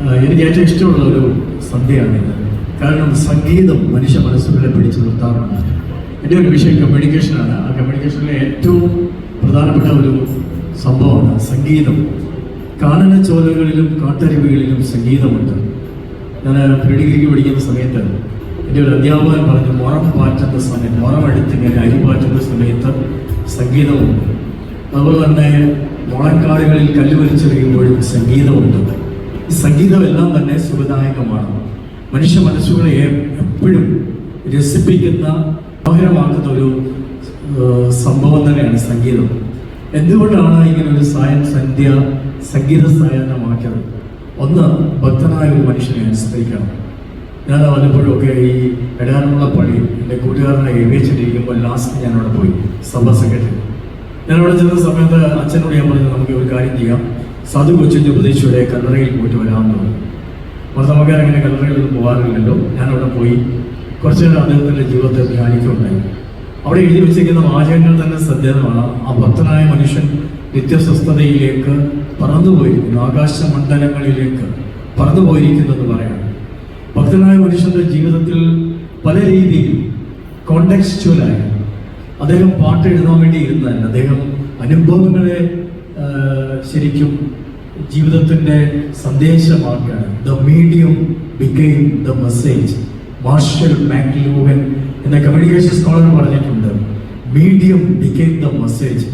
എനിക്ക് ഏറ്റവും ഇഷ്ടമുള്ള ഒരു സന്ധ്യയാണിത് കാരണം സംഗീതം മനുഷ്യ മനസ്സുകളെ പിടിച്ചു നിർത്താറുണ്ട്. എന്റെ ഒരു വിഷയം കമ്മ്യൂണിക്കേഷനാണ് ആ കമ്മ്യൂണിക്കേഷനിലെ ഏറ്റവും പ്രധാനപ്പെട്ട ഒരു സംഭവമാണ് സംഗീതം. കാനന ചോലകളിലും കാട്ടരുവികളിലും സംഗീതമുണ്ട്. ഞാൻ പ്രീഡിഗ്രിക്ക് പഠിക്കുന്ന സമയത്ത് എന്റെ ഒരു അധ്യാപകൻ പറഞ്ഞു മുറം പാറ്റുന്ന സമയത്ത് മുറം എടുത്തിങ്ങനെ അരി പാറ്റുന്ന സമയത്ത് സംഗീതമുണ്ട്. അതുപോലെ തന്നെ മുളക്കാടുകളിൽ കല്ല് വലിച്ചെറിയുമ്പോഴും സംഗീതമുണ്ട്. ഈ സംഗീതമെല്ലാം തന്നെ സുഖദായകമാണ്. മനുഷ്യ മനസ്സുകളെ എപ്പോഴും രസിപ്പിക്കുന്ന മനോഹരമാക്കുന്ന ഒരു സംഭവം തന്നെയാണ് സംഗീതം. എന്തുകൊണ്ടാണ് ഇങ്ങനെ ഒരു സായം സന്ധ്യ സംഗീത സായാഹ്നമാക്കിയത്? ഒന്ന് ഭക്തനായ ഒരു മനുഷ്യനെ അനുസ്മരിക്കണം ഞാൻ വല്ലപ്പോഴൊക്കെ ഈ എടാനുള്ള പള്ളി എന്റെ കൂട്ടുകാരനെ എഴുതിച്ചിട്ടിരിക്കുമ്പോൾ ലാസ്റ്റ് ഞാനവിടെ പോയി സഭാ സെക്രട്ടറി ഞാനവിടെ ചെന്ന സമയത്ത് അച്ഛനോട് ഞാൻ പറഞ്ഞു നമുക്ക് ഒരു കാര്യം ചെയ്യാം. സാധു കൊച്ചിന്റെ ഉപദേശിയുടെ കല്ലറയിൽ പോയിട്ട് വരാമെന്ന് പറഞ്ഞു. അങ്ങനെ കല്ലറയിലൊന്നും പോകാറില്ലല്ലോ. ഞാൻ അവിടെ പോയി കുറച്ച് നേരം അദ്ദേഹത്തിന്റെ ജീവിതത്തെ ധ്യാനിക്കുണ്ടായി അവിടെ എഴുതി വെച്ചിരിക്കുന്ന വാചകങ്ങൾ തന്നെ ശ്രദ്ധേയമാണ്. ആ ഭക്തനായ മനുഷ്യൻ നിത്യസ്വസ്ഥതയിലേക്ക് പറന്നുപോയിരിക്കുന്നു. ആകാശമണ്ഡലങ്ങളിലേക്ക് പറന്നുപോയിരിക്കുന്നു എന്ന് പറയാണ്. ഭക്തനായ മനുഷ്യന്റെ ജീവിതത്തിൽ പല രീതിയിൽ കോണ്ടെക്സ്റ്റുവലായി അദ്ദേഹം പാട്ട് എഴുതാൻ വേണ്ടി ഇരുന്നതല്ല. അദ്ദേഹം അനുഭവങ്ങളെ ശരിക്കും ജീവിതത്തിന്റെ സന്ദേശമാകുകയാണ് the medium became the message Marshall McLuhan എന്ന കമ്മ്യൂണിക്കേഷൻ സ്കോളർ പറഞ്ഞിട്ടുണ്ട്. മീഡിയം ബിക്കെയിം ദ മെസ്സേജ്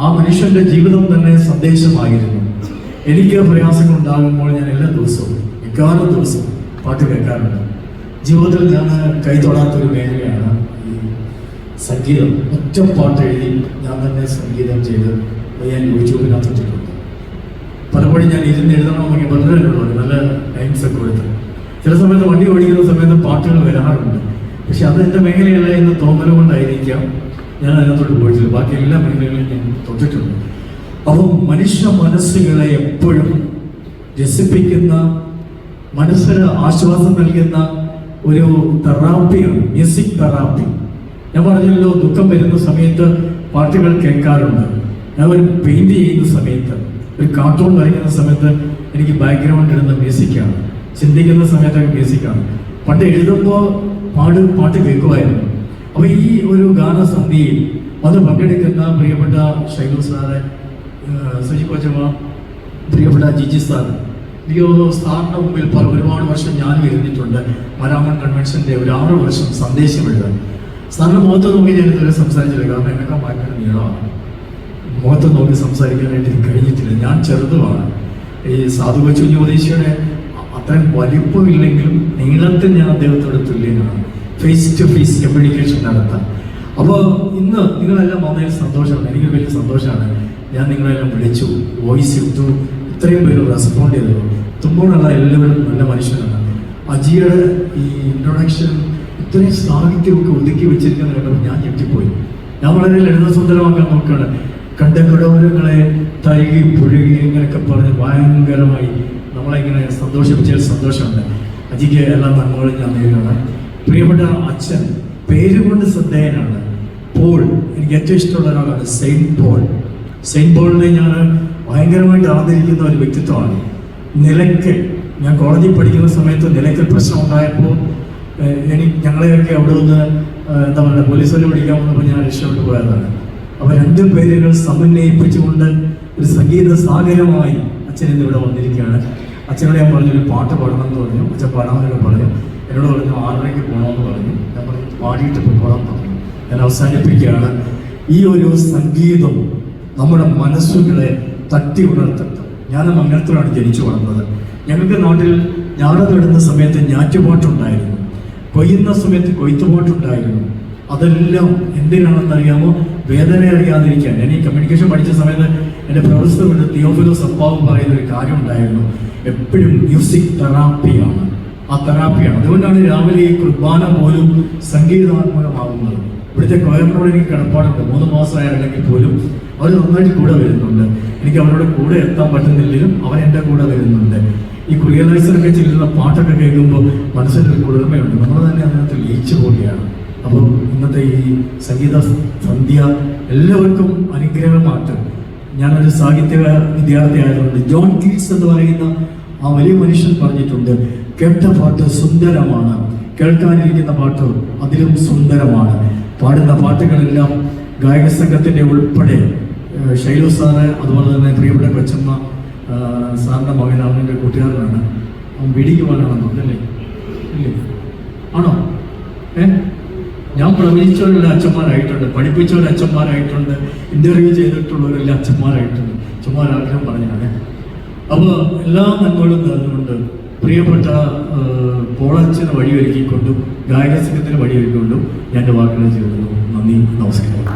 ആ മനുഷ്യന്റെ ജീവിതം തന്നെ സന്ദേശമായിരുന്നു. എനിക്ക് പ്രയാസങ്ങൾ ഉണ്ടാകുമ്പോൾ ഞാൻ എല്ലാ ദിവസവും മിക്കവാറും ദിവസവും പാട്ട് കേൾക്കാറുണ്ട്. ജീവിതത്തിൽ ഞാൻ കൈ തൊടാത്തൊരു മേഖലയാണ് ഈ സംഗീതം. ഒറ്റ പാട്ട് എഴുതി ഞാൻ തന്നെ സംഗീതം ചെയ്ത് ഞാൻ യൂട്യൂബിനകത്ത് ഇട്ടിട്ടുണ്ട് പലപ്പോഴും ഞാൻ ഇരുന്ന് എഴുതണമെങ്കിൽ വളരെ നല്ല ടൈംസ് ഒക്കെ കൊടുത്ത് ചില സമയത്ത് വണ്ടി ഓടിക്കുന്ന സമയത്ത് പാട്ടുകൾ വരാറുണ്ട്. പക്ഷെ അത് എന്റെ മേഖലയല്ല എന്ന് തോന്നൽ കൊണ്ടായിരിക്കാം ഞാൻ അതിനകത്തോട്ട് പോയിട്ടില്ല. ബാക്കി എല്ലാ മേഖലകളിലും ഞാൻ തൊട്ടിട്ടുണ്ട്. അപ്പം മനുഷ്യ മനസ്സുകളെ എപ്പോഴും രസിപ്പിക്കുന്ന മനസ്സിന് ആശ്വാസം നൽകുന്ന ഒരു തെറാപ്പിയാണ് മ്യൂസിക് തെറാപ്പി ഞാൻ പറഞ്ഞല്ലോ ദുഃഖം വരുന്ന സമയത്ത് പാട്ടുകൾ കേൾക്കാറുണ്ട്. ഞാൻ ഒരു പെയിന്റ് ചെയ്യുന്ന സമയത്ത് ഒരു കാർട്ടൂൺ വരയ്ക്കുന്ന സമയത്ത് എനിക്ക് ബാക്ക്ഗ്രൗണ്ട് ഇടുന്ന മ്യൂസിക്കാണ് ചിന്തിക്കുന്ന സമയത്തൊക്കെ മ്യൂസിക്കാണ് പണ്ട് എഴുതുമ്പോൾ പാട് പാട്ട് കേൾക്കുമായിരുന്നു. അപ്പോൾ ഈ ഒരു ഗാനസന്ധിയിൽ അത് പങ്കെടുക്കുന്ന പ്രിയപ്പെട്ട ഷൈലു സാറ് സജി കൊച്ചമ്മ പ്രിയപ്പെട്ട ജിജി സാർ തോന്നുന്നു സാറിന്റെ മുമ്പിൽ പല ഒരുപാട് വർഷം ഞാൻ ഇരുന്നിട്ടുണ്ട്. മരാമൺ കൺവെൻഷന്റെ ഒരു ആറ് വർഷം സന്ദേശം എഴുതാൻ. സാറിന്റെ മുഖത്ത് നോക്കി ഞാൻ ഇതുവരെ സംസാരിച്ചില്ല. കാരണം എന്നൊക്കെ ഭയങ്കര നീളമാണ്. മുഖത്ത് നോക്കി സംസാരിക്കാനായിട്ട് കഴിഞ്ഞിട്ടില്ല. ഞാൻ ചെറുതുമാണ്. ഈ സാധു കൊച്ചു ജ്യോതിഷിയുടെ അത്രയും വലിപ്പമില്ലെങ്കിലും നീളത്തിൽ ഞാൻ അദ്ദേഹത്തോട് തുല്യനാണ്. ഫേസ് ടു ഫേസ് കമ്മ്യൂണിക്കേഷൻ നടത്താം അപ്പോൾ ഇന്ന് നിങ്ങളെല്ലാം വന്നതിൽ സന്തോഷമാണ്. എനിക്ക് വലിയ സന്തോഷമാണ്. ഞാൻ നിങ്ങളെല്ലാം വിളിച്ചു. വോയിസ് ഇട്ടു. ഇത്രയും പേര് റെസ്പോണ്ട് ചെയ്തു. തുമ്പോഴുള്ള എല്ലാവരും നല്ല മനുഷ്യരാണ്. അജിയുടെ ഈ ഇൻട്രൊഡക്ഷൻ ഇത്രയും സാഹിത്യമൊക്കെ ഒതുക്കി വെച്ചിരിക്കുന്ന കണ്ടപ്പോൾ ഞാൻ ഞെട്ടിപ്പോയി. ഞാൻ വളരെ ലളിതസുന്ദരമാക്കാൻ നോക്കുകയാണ്. കണ്ട കടോരങ്ങളെ തഴുകി പുഴുകി ഇങ്ങനെയൊക്കെ പറഞ്ഞ് ഭയങ്കരമായി നമ്മളെ ഇങ്ങനെ സന്തോഷിപ്പിച്ചതിൽ സന്തോഷമുണ്ട് അജിക്ക് എല്ലാ നന്മകളും ഞാൻ നേരിടണം പ്രിയപ്പെട്ട അച്ഛൻ പേര് കൊണ്ട് ശ്രദ്ധേയനാണ്. പോൾ എനിക്ക് ഏറ്റവും ഇഷ്ടമുള്ള ഒരാളാണ് സെയിന്റ് പോൾ. സെയിന്റ് പോളിനെ ഞാൻ ഭയങ്കരമായിട്ട് ആദരിക്കുന്ന ഒരു വ്യക്തിത്വമാണ്. നിലയ്ക്ക് ഞാൻ കോളേജിൽ പഠിക്കുന്ന സമയത്ത് നിലയ്ക്കൽ പ്രശ്നം ഉണ്ടായപ്പോൾ എനിക്ക് ഞങ്ങളെയൊക്കെ അവിടെ നിന്ന് എന്താ പറയുക പോലീസുകാരെ വന്നപ്പോൾ ഞാൻ രക്ഷപ്പെട്ടു പോയതാണ്. അപ്പൊ രണ്ട് പേരുകൾ സമന്വയിപ്പിച്ചുകൊണ്ട് ഒരു സംഗീത സാഗരമായി അച്ഛൻ ഇന്ന് ഇവിടെ വന്നിരിക്കുകയാണ്. അച്ഛനോട് ഞാൻ പറഞ്ഞു ഒരു പാട്ട് പാടണം എന്ന് പറഞ്ഞു. അച്ഛൻ പാടാമെന്നൊക്കെ പറഞ്ഞു. എന്നോട് പറഞ്ഞു ആറരയ്ക്ക് പോകണമെന്ന് പറഞ്ഞു. ഞാൻ പറഞ്ഞു പാടിയിട്ട് പോകാൻ പറഞ്ഞു. ഞാൻ അവസാനിപ്പിക്കുകയാണ്. ഈ ഒരു സംഗീതം നമ്മുടെ മനസ്സുകളെ തട്ടി ഉണർത്തട്ടെ. ഞാൻ മംഗലത്തിലാണ് ജനിച്ചു വളർന്നത്. ഞങ്ങൾക്ക് നാട്ടിൽ ഞാറതിടുന്ന സമയത്ത് ഞാറ്റുപാട്ടുണ്ടായിരുന്നു. കൊയ്യുന്ന സമയത്ത് കൊയ്ത്തുപാട്ടുണ്ടായിരുന്നു. അതെല്ലാം എന്തിനാണെന്നറിയാമോ? വേദന അറിയാതിരിക്കാൻ. ഞാൻ ഈ കമ്മ്യൂണിക്കേഷൻ പഠിച്ച സമയത്ത് എന്റെ പ്രൊഫസറുടെ തിയോഫിലോസ് സ്വഭാവം പറയുന്ന ഒരു കാര്യം ഉണ്ടായിരുന്നു. എപ്പോഴും മ്യൂസിക് തെറാപ്പിയാണ് ആ തെറാപ്പിയാണ് അതുകൊണ്ടാണ് രാവിലെ ഈ കുർബാന പോലും സംഗീതാത്മകമാകുന്നത് ഇവിടുത്തെ കോയറിനോട് എനിക്ക് കിടപ്പാടുണ്ട്. മൂന്ന് മാസമായിരുന്നെങ്കിൽ പോലും അവർ നന്നായിട്ട് കൂടെ വരുന്നുണ്ട്. എനിക്ക് അവരുടെ കൂടെ എത്താൻ പറ്റുന്നില്ലെങ്കിലും അവൻ എന്റെ കൂടെ വരുന്നുണ്ട്. ഈ കുറിയലൈസറൊക്കെ ചെല്ലുന്ന പാട്ടൊക്കെ കേൾക്കുമ്പോൾ മനസ്സിൽ ഒരു കുളിർമയുണ്ട്. നമ്മൾ തന്നെ അതിനകത്ത് ലയിച്ചു പോവുകയാണ്. അപ്പോൾ ഇന്നത്തെ ഈ സംഗീത സന്ധ്യ എല്ലാവർക്കും അനുഗ്രഹമാറ്റം ഞാനൊരു സാഹിത്യ വിദ്യാർത്ഥി ആയതുകൊണ്ട് ജോൺ കീസ് എന്ന് പറയുന്ന ആ വലിയ മനുഷ്യൻ പറഞ്ഞിട്ടുണ്ട് കേട്ട പാട്ട് സുന്ദരമാണ്. കേൾക്കാനിരിക്കുന്ന പാട്ട് അതിലും സുന്ദരമാണ്. പാടുന്ന പാട്ടുകളെല്ലാം ഗായക സംഘത്തിന്റെ ഉൾപ്പെടെ. ഷൈലു സാറ് അതുപോലെ തന്നെ പ്രിയപ്പെട്ട കൊച്ചമ്മ സാറിന്റെ മകൻ അവന്റെ കൂട്ടുകാരനാണ്. അവൻ പിടിക്കുവാനാണെന്നോ അല്ലേ ഇല്ലേ? ആണോ? ഞാൻ പ്രവചിച്ചവരുടെ അച്ഛന്മാരായിട്ടുണ്ട് പഠിപ്പിച്ചവരുടെ അച്ഛന്മാരായിട്ടുണ്ട് ഇന്റർവ്യൂ ചെയ്തിട്ടുള്ളവരെല്ലാം അച്ഛന്മാരായിട്ടുണ്ട്. അച്ഛന്മാരാഗ്രഹം പറഞ്ഞാണ്. അപ്പോൾ എല്ലാ നന്മകളും നേർന്നുകൊണ്ട് പ്രിയപ്പെട്ട പോളച്ചന് വഴിയൊരുക്കിക്കൊണ്ടും ഗായക സംഘത്തിന് വഴിയൊരുക്കിക്കൊണ്ടും ഞാൻ വാക്കുകൾ ചെയ്യുന്നു നന്ദി നമസ്കാരം.